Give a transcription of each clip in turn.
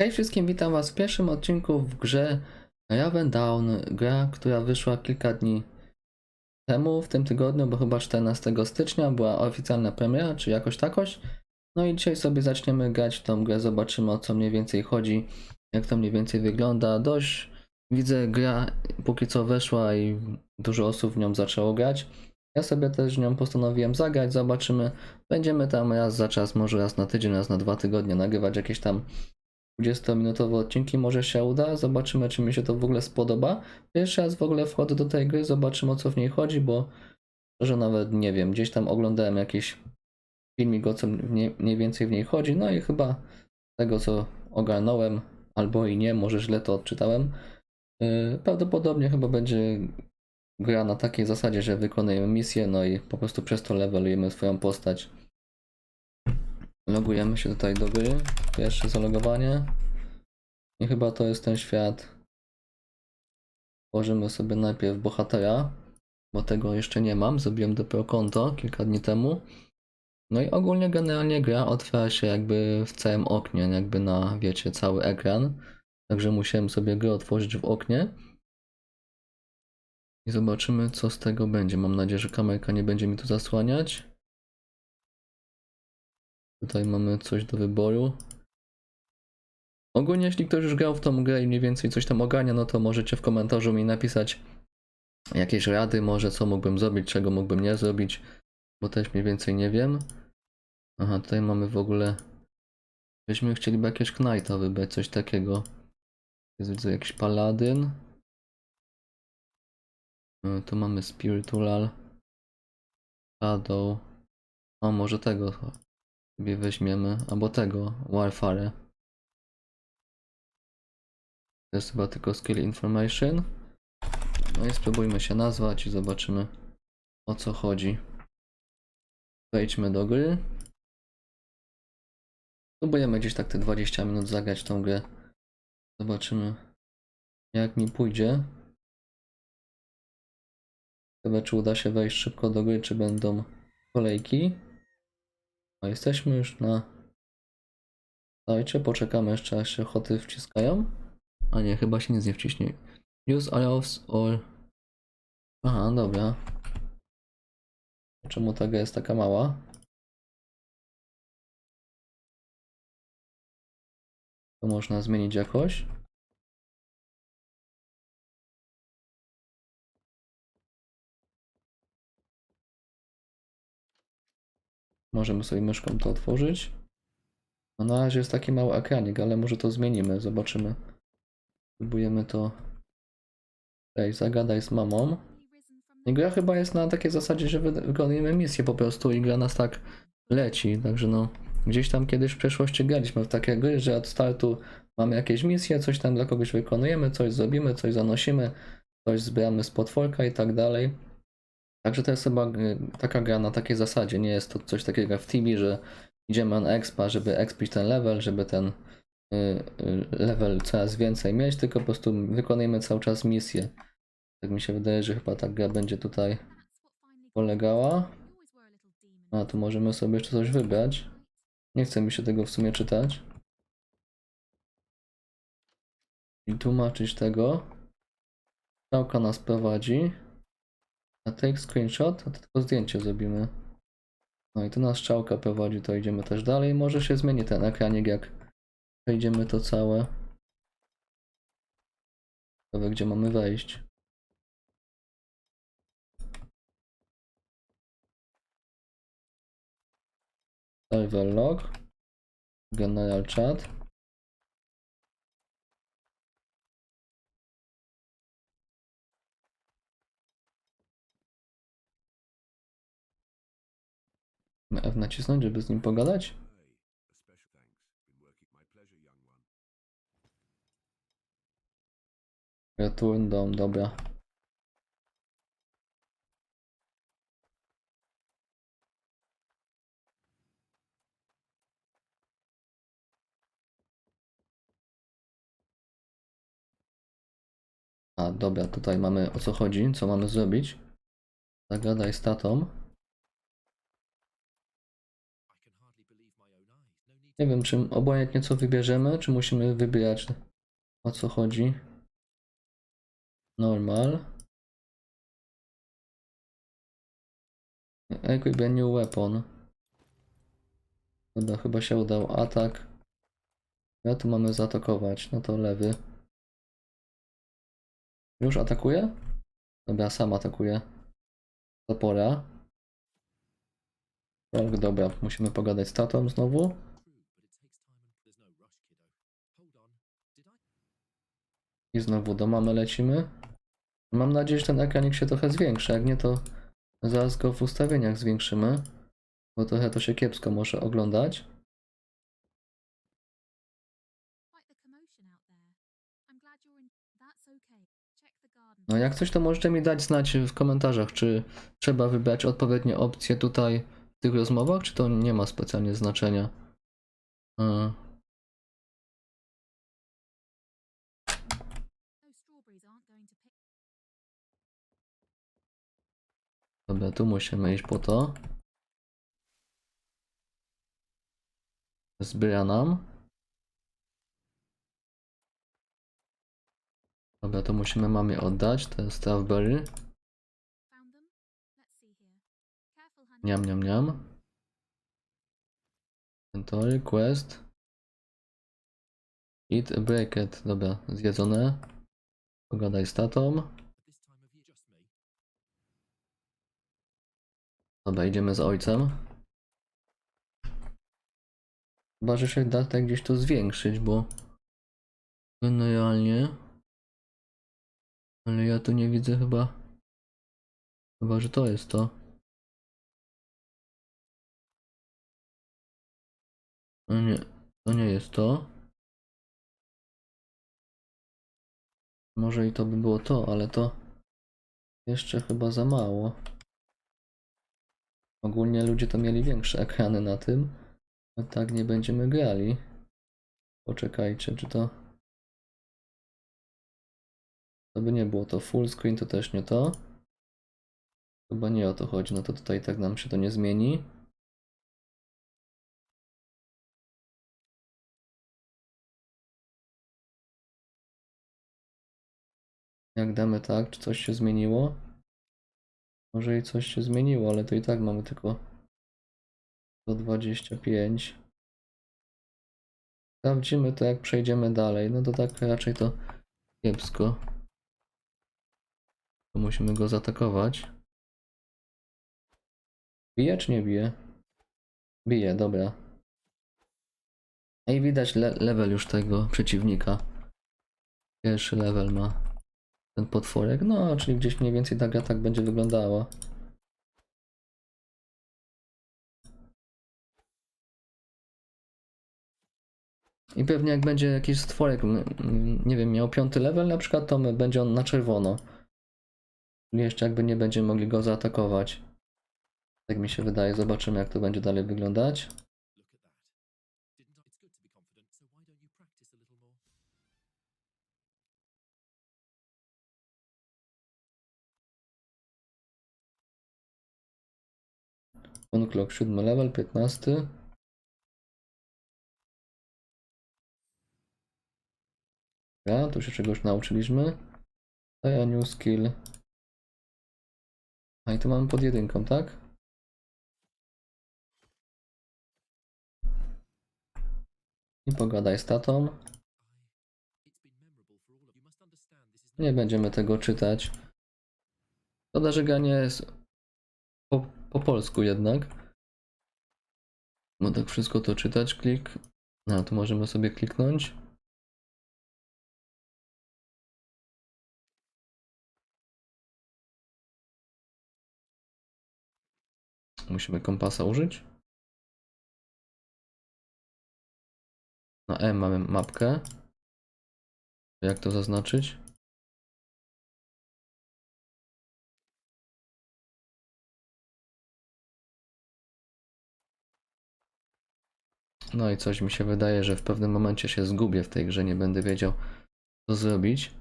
Hej wszystkim, witam was w pierwszym odcinku w grze Raven Down, gra, która wyszła kilka dni temu, w tym tygodniu, bo chyba 14 stycznia była oficjalna premiera, czy jakoś takoś. No i dzisiaj sobie zaczniemy grać w tą grę, zobaczymy o co mniej więcej chodzi, jak to mniej więcej wygląda. Dość widzę gra póki co weszła i dużo osób w nią zaczęło grać. Ja sobie też nią postanowiłem zagrać, zobaczymy. Będziemy tam raz za czas, może raz na tydzień, raz na dwa tygodnie nagrywać jakieś tam 20-minutowe odcinki, może się uda. Zobaczymy, czy mi się to w ogóle spodoba. Pierwszy raz w ogóle wchodzę do tej gry, zobaczymy o co w niej chodzi, bo że nawet nie wiem, gdzieś tam oglądałem jakiś filmik, o co mniej, mniej więcej w niej chodzi. No i chyba tego, co ogarnąłem, albo i nie, może źle to odczytałem. Yy, Prawdopodobnie chyba będzie gra na takiej zasadzie, że wykonujemy misję, no i po prostu przez to levelujemy swoją postać. Logujemy się tutaj do gry. Pierwsze zalogowanie. I chyba to jest ten świat. Tworzymy sobie najpierw bohatera, bo tego jeszcze nie mam. Zrobiłem dopiero konto kilka dni temu. No i ogólnie generalnie gra otwiera się jakby w całym oknie, jakby na, wiecie, cały ekran. Także musiałem sobie grę otworzyć w oknie. I zobaczymy, co z tego będzie. Mam nadzieję, że kamerka nie będzie mi tu zasłaniać. Tutaj mamy coś do wyboru. Ogólnie, jeśli ktoś już grał w tą grę i mniej więcej coś tam ogarnia, no to możecie w komentarzu mi napisać jakieś rady, może co mógłbym zrobić, czego mógłbym nie zrobić, bo też mniej więcej nie wiem. Aha, tutaj mamy w ogóle. Byśmy chcieliby jakiegoś Knighta wybrać, coś takiego. Jest widzę jakiś Paladyn. Y, Tu mamy Spiritual. Shadow. O, może tego sobie weźmiemy, albo tego, Warfare. To jest chyba tylko Skill Information. No i spróbujmy się nazwać i zobaczymy o co chodzi. Wejdźmy do gry. Spróbujemy gdzieś tak te 20 minut zagrać tą grę. Zobaczymy jak mi pójdzie. Chyba czy uda się wejść szybko do gry, czy będą kolejki. No jesteśmy już na sajcie, poczekamy jeszcze aż się hoty wciskają. A nie, chyba się nic nie wciśnie. Use allows or... Aha, dobra. Czemu ta gra jest taka mała? To można zmienić jakoś. Możemy sobie myszką to otworzyć. No na razie jest taki mały ekranik, ale może to zmienimy, zobaczymy. Próbujemy to. Ej, zagadaj z mamą. I gra chyba jest na takiej zasadzie, że wy- wykonujemy misję po prostu i gra nas tak leci, także no. Gdzieś tam kiedyś w przeszłości graliśmy w takie gry, że od startu mamy jakieś misje, coś tam dla kogoś wykonujemy, coś zrobimy, coś zanosimy, coś zbieramy z potworka i tak dalej. Także to jest chyba y, taka gra na takiej zasadzie, nie jest to coś takiego w TV, że idziemy na expa, żeby expić ten level, żeby ten y, y, level coraz więcej mieć, tylko po prostu wykonujemy cały czas misję. Tak mi się wydaje, że chyba ta gra będzie tutaj polegała. A, tu możemy sobie jeszcze coś wybrać. Nie chce mi się tego w sumie czytać. I tłumaczyć tego. Strzałka nas prowadzi. A take screenshot, a to tylko zdjęcie zrobimy. No i tu nas strzałka prowadzi, to idziemy też dalej. Może się zmieni ten ekranik, jak przejdziemy to całe. Ciekawe, gdzie mamy wejść. Server log. General chat. F nacisnąć, żeby z nim pogadać? A special thanks. Been working my pleasure, young one. Return dom, dobra. A, dobra, tutaj mamy o co chodzi, co mamy zrobić. Zagadaj z tatą. Nie wiem, czy obojętnie co wybierzemy, czy musimy wybierać o co chodzi. Normal. Equip a new weapon. Dobra, chyba się udał atak. Ja tu mamy zaatakować, no to lewy. Już atakuje? Dobra, sam atakuje. Zapora. Tak, dobra, musimy pogadać z tatą znowu. I? Znowu do mamy lecimy. Mam nadzieję, że ten ekranik się trochę zwiększy. Jak nie, to zaraz go w ustawieniach zwiększymy. Bo trochę to się kiepsko może oglądać. No jak coś, to możecie mi dać znać w komentarzach, czy trzeba wybrać odpowiednie opcje tutaj w tych rozmowach, czy to nie ma specjalnie znaczenia. Yy, Dobra, tu musimy iść po to. Zbiera nam. Dobra, to musimy mamie oddać, te strawberry. Niam, niam, niam. Inventory, quest. Eat a bracket. Dobra, zjedzone. Pogadaj z tatą. Dobra, idziemy z ojcem. Chyba, że się da tak gdzieś to zwiększyć, bo generalnie. Ale ja tu nie widzę chyba. Chyba, że to jest to. No nie, to nie jest to. Może i to by było to, ale to jeszcze chyba za mało. Ogólnie ludzie to mieli większe ekrany na tym. A tak nie będziemy grali. Poczekajcie, czy to. To by nie było to full screen, to też nie to. Chyba nie o to chodzi, no to tutaj tak nam się to nie zmieni. Jak damy tak, czy coś się zmieniło? Może i coś się zmieniło, ale to i tak mamy tylko 125. Sprawdzimy to, jak przejdziemy dalej. No to tak raczej to kiepsko. To musimy go zaatakować. Bije czy nie bije? Bije, dobra. I widać le level już tego przeciwnika. Pierwszy level ma ten potworek. No, czyli gdzieś mniej więcej ta gra tak będzie wyglądała. I pewnie jak będzie jakiś stworek, nie wiem, miał piąty level na przykład, to będzie on na czerwono. Jeszcze jakby nie będziemy mogli go zaatakować. Tak mi się wydaje. Zobaczymy jak to będzie dalej wyglądać. Clock, siódmy level, 15. Dobra, tu się czegoś nauczyliśmy. Daj a new skill. A i tu mamy pod jedynką, tak? I pogadaj z tatą. Nie będziemy tego czytać. Szkoda, że gra jest po, po polsku jednak. No tak wszystko to czytać, klik. No, tu możemy sobie kliknąć. Musimy kompasa użyć. Na E mamy mapkę. Jak to zaznaczyć? No i coś mi się wydaje, że w pewnym momencie się zgubię w tej grze, nie będę wiedział co zrobić.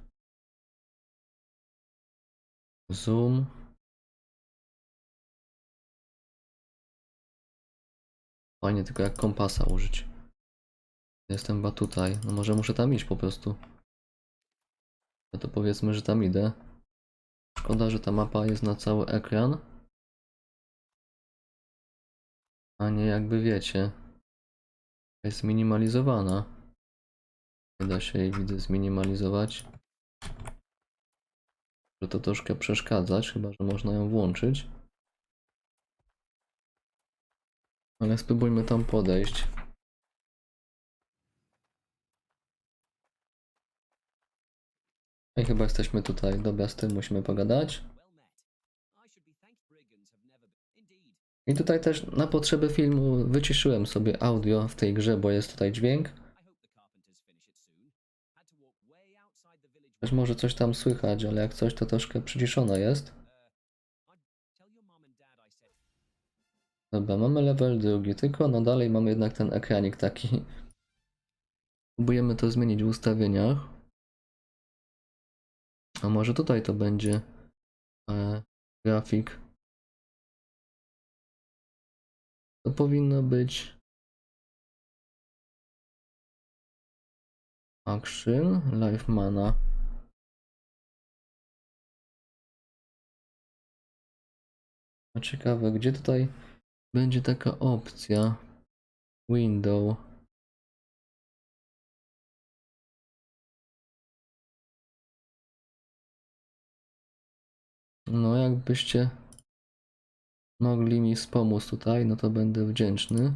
Zoom. Fajnie tylko jak kompasa użyć. Jestem chyba tutaj. No może muszę tam iść po prostu. No to powiedzmy, że tam idę. Szkoda, że ta mapa jest na cały ekran. A nie jakby wiecie. Jest zminimalizowana. Nie da się jej widzę zminimalizować. Że to troszkę przeszkadzać, chyba że można ją włączyć. Ale spróbujmy tam podejść. I chyba jesteśmy tutaj. Dobra, z tym musimy pogadać. I tutaj też na potrzeby filmu wyciszyłem sobie audio w tej grze, bo jest tutaj dźwięk. Też może coś tam słychać, ale jak coś to troszkę przyciszone jest. Dobra, mamy level drugi, tylko no dalej mamy jednak ten ekranik taki. Próbujemy to zmienić w ustawieniach. A może tutaj to będzie e, grafik. To powinno być Action, Live Mana. A ciekawe, gdzie tutaj będzie taka opcja window no jakbyście mogli mi wspomóc tutaj no to będę wdzięczny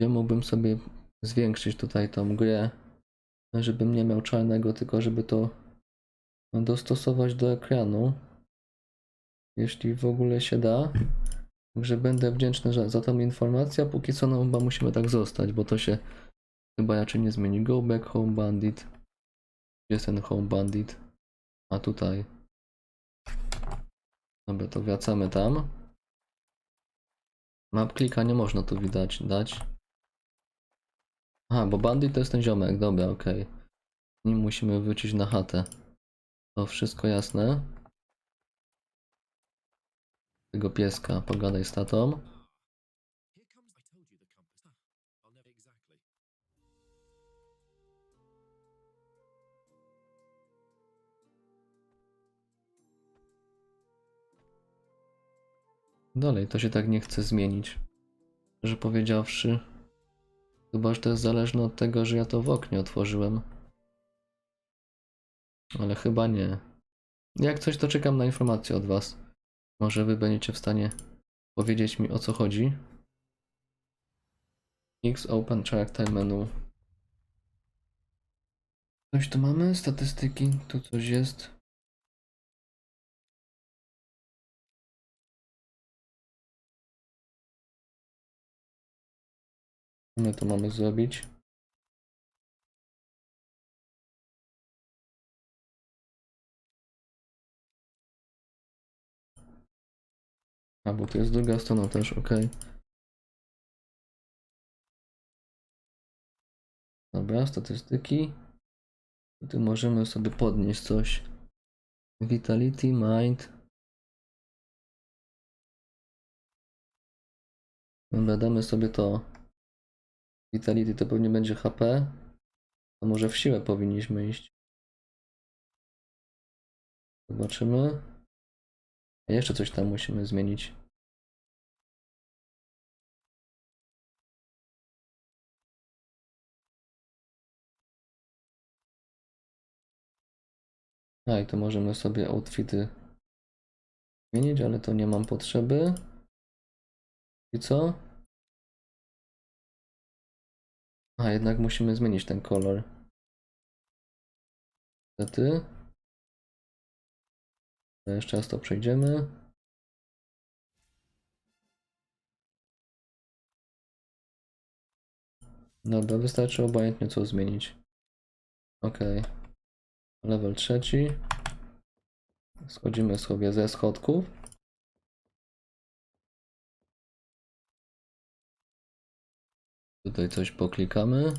gdzie mógłbym sobie zwiększyć tutaj tą grę żebym nie miał czarnego tylko żeby to dostosować do ekranu jeśli w ogóle się da Także będę wdzięczny za, za tą informację, póki co no chyba musimy tak zostać, bo to się chyba raczej nie zmieni. Go back home bandit. Jest ten home bandit? A tutaj. Dobra, to wracamy tam. Map klika nie można tu widać, dać. Aha, bo bandit to jest ten ziomek, dobra, okej. Nim musimy wrócić na chatę. To wszystko jasne. Tego pieska, pogadaj z tatą. Dalej to się tak nie chce zmienić. Że powiedziawszy. Chyba, że to jest zależne od tego, że ja to w oknie otworzyłem. Ale chyba nie. Jak coś, to czekam na informację od Was. Może Wy będziecie w stanie powiedzieć mi o co chodzi. X Open Character Menu. Coś tu mamy? Statystyki. Tu coś jest. My to mamy zrobić? A, bo to jest druga strona też, ok. Dobra, statystyki. Tu możemy sobie podnieść coś. Vitality, Mind. Dobra, damy sobie to. Vitality to pewnie będzie HP. A może w siłę powinniśmy iść. Zobaczymy. A jeszcze coś tam musimy zmienić. A i to możemy sobie outfity zmienić, ale to nie mam potrzeby. I co? A jednak musimy zmienić ten kolor. Niestety. Jeszcze raz to przejdziemy. Dobra, wystarczy obojętnie co zmienić. Ok. Level trzeci. Schodzimy sobie ze schodków. Tutaj coś poklikamy.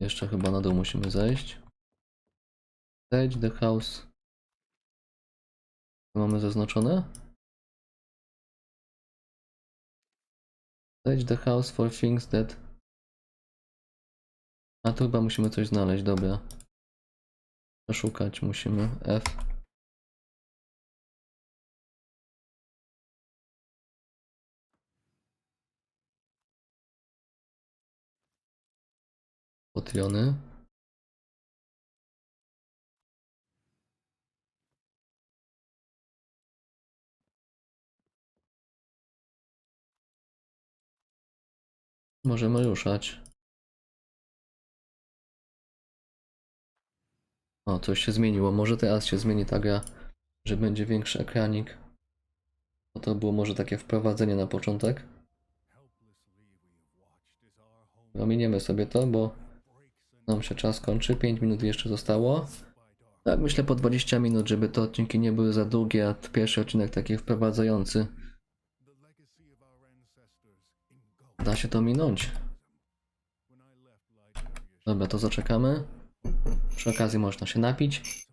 Jeszcze chyba na dół musimy zejść. Stage the house. Mamy zaznaczone? Search the house for things that... A tu chyba musimy coś znaleźć, dobra. Przeszukać musimy. F. Potiony. Możemy ruszać. O, coś się zmieniło. Może teraz się zmieni ta gra, że będzie większy ekranik. Bo to było może takie wprowadzenie na początek. Ominiemy sobie to, bo nam się czas kończy. 5 minut jeszcze zostało. Tak, myślę po 20 minut, żeby te odcinki nie były za długie, a pierwszy odcinek taki wprowadzający. Da się to minąć. Dobra, to zaczekamy. Przy okazji można się napić.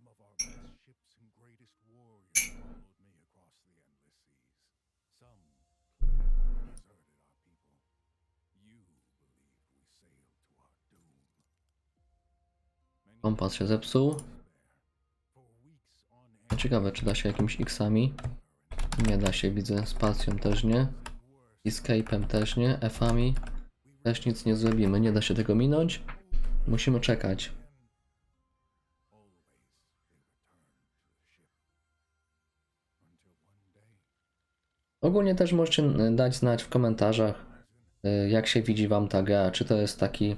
Kompas się zepsuł. Ciekawe, czy da się jakimiś X-ami. Nie da się, widzę. Spacją też nie. Escape'em też nie. F-ami też nic nie zrobimy. Nie da się tego minąć. Musimy czekać. Ogólnie też możecie dać znać w komentarzach, y, jak się widzi Wam ta gra. Czy to jest taki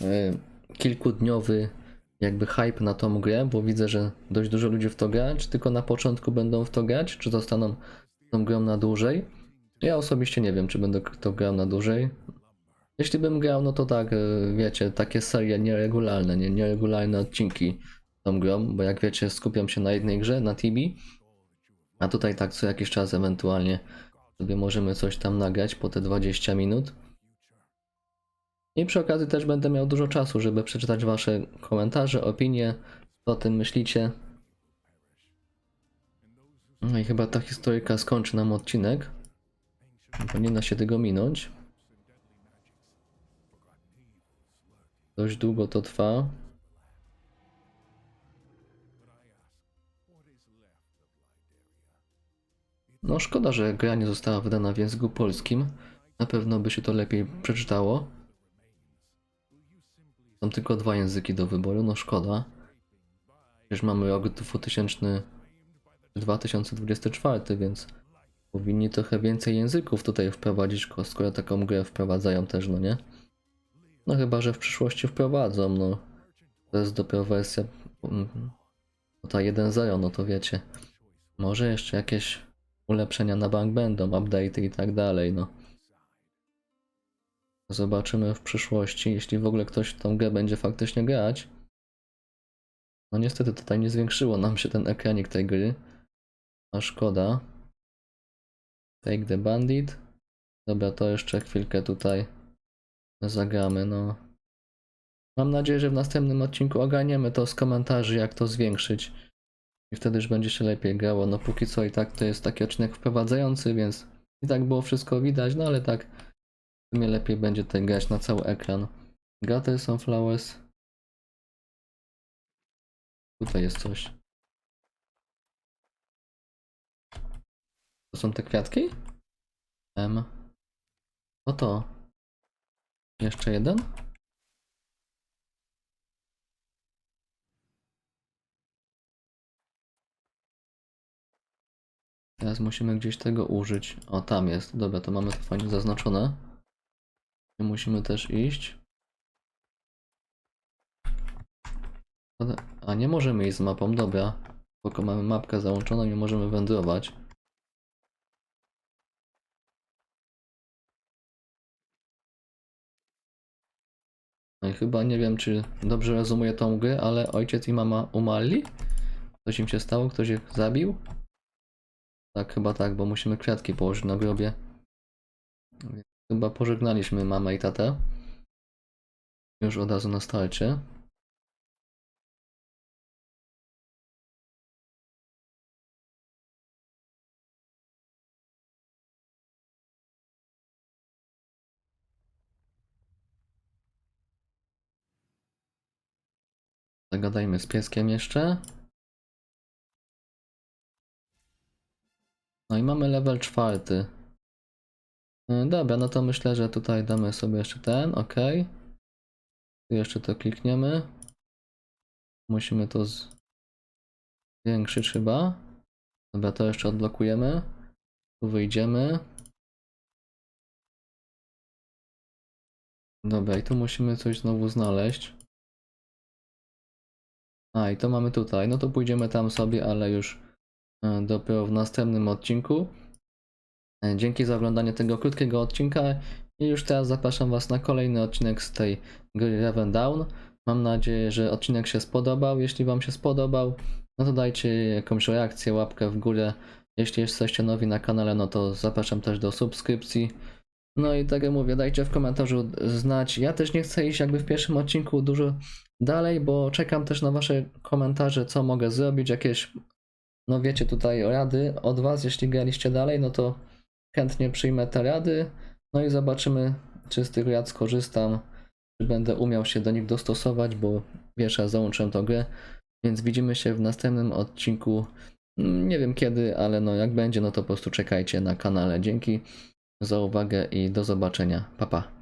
y, kilkudniowy jakby hype na tą grę, bo widzę, że dość dużo ludzi w to gra. Czy tylko na początku będą w to grać, czy zostaną tą grą na dłużej? Ja osobiście nie wiem, czy będę to grał na dłużej. Jeśli bym grał, no to tak, y, wiecie, takie serie nieregularne, nie, nieregularne odcinki tą grą, bo jak wiecie, skupiam się na jednej grze, na Tibi, a tutaj tak co jakiś czas ewentualnie sobie możemy coś tam nagrać po te 20 minut. I przy okazji też będę miał dużo czasu, żeby przeczytać wasze komentarze, opinie, co o tym myślicie. No i chyba ta historyjka skończy nam odcinek, bo nie da się tego minąć. Dość długo to trwa. No szkoda, że gra nie została wydana w języku polskim. Na pewno by się to lepiej przeczytało. Są tylko dwa języki do wyboru, no szkoda. Przecież mamy rok 2000, 2024, więc powinni trochę więcej języków tutaj wprowadzić, skoro taką grę wprowadzają też, no nie? No chyba, że w przyszłości wprowadzą, no. To jest dopiero wersja mm, no ta 1.0, no to wiecie. Może jeszcze jakieś ulepszenia na bank będą, update'y i tak dalej, no. Zobaczymy w przyszłości, jeśli w ogóle ktoś tą grę będzie faktycznie grać. No niestety tutaj nie zwiększyło nam się ten ekranik tej gry. A szkoda. Take the bandit. Dobra, to jeszcze chwilkę tutaj zagramy, no. Mam nadzieję, że w następnym odcinku ogarniemy to z komentarzy, jak to zwiększyć. I wtedy już będzie się lepiej grało. No póki co i tak to jest taki odcinek wprowadzający, więc i tak było wszystko widać, no ale tak w sumie lepiej będzie tutaj grać na cały ekran. Gutter Sunflowers. Tutaj jest coś. To są te kwiatki? M. Oto. Jeszcze jeden? Teraz musimy gdzieś tego użyć. O, tam jest. Dobra, to mamy to fajnie zaznaczone. Musimy też iść. A nie możemy iść z mapą, dobra. Tylko mamy mapkę załączoną i możemy wędrować. No i chyba nie wiem, czy dobrze rozumuję tą grę, ale ojciec i mama umarli? Coś im się stało? Ktoś ich zabił? Tak, chyba tak, bo musimy kwiatki położyć na grobie. Chyba pożegnaliśmy mamę i tatę. Już od razu na starcie. Zagadajmy z pieskiem jeszcze. No i mamy level czwarty. Y, Dobra, no to myślę, że tutaj damy sobie jeszcze ten, ok. Jeszcze to klikniemy. Musimy to zwiększyć chyba. Dobra, to jeszcze odblokujemy. Tu wyjdziemy. Dobra, i tu musimy coś znowu znaleźć. A, i to mamy tutaj. No to pójdziemy tam sobie, ale już e, dopiero w następnym odcinku. E, Dzięki za oglądanie tego krótkiego odcinka i już teraz zapraszam Was na kolejny odcinek z tej gry Raven Down. Mam nadzieję, że odcinek się spodobał. Jeśli Wam się spodobał, no to dajcie jakąś reakcję, łapkę w górę. Jeśli jesteście nowi na kanale, no to zapraszam też do subskrypcji. No i tak jak mówię, dajcie w komentarzu znać. Ja też nie chcę iść jakby w pierwszym odcinku dużo dalej, bo czekam też na Wasze komentarze, co mogę zrobić, jakieś, no wiecie, tutaj rady od Was. Jeśli graliście dalej, no to chętnie przyjmę te rady. No i zobaczymy, czy z tych rad skorzystam, czy będę umiał się do nich dostosować, bo wiesz, ja załączę tą grę. Więc widzimy się w następnym odcinku. Nie wiem kiedy, ale no jak będzie, no to po prostu czekajcie na kanale. Dzięki za uwagę i do zobaczenia. Pa pa.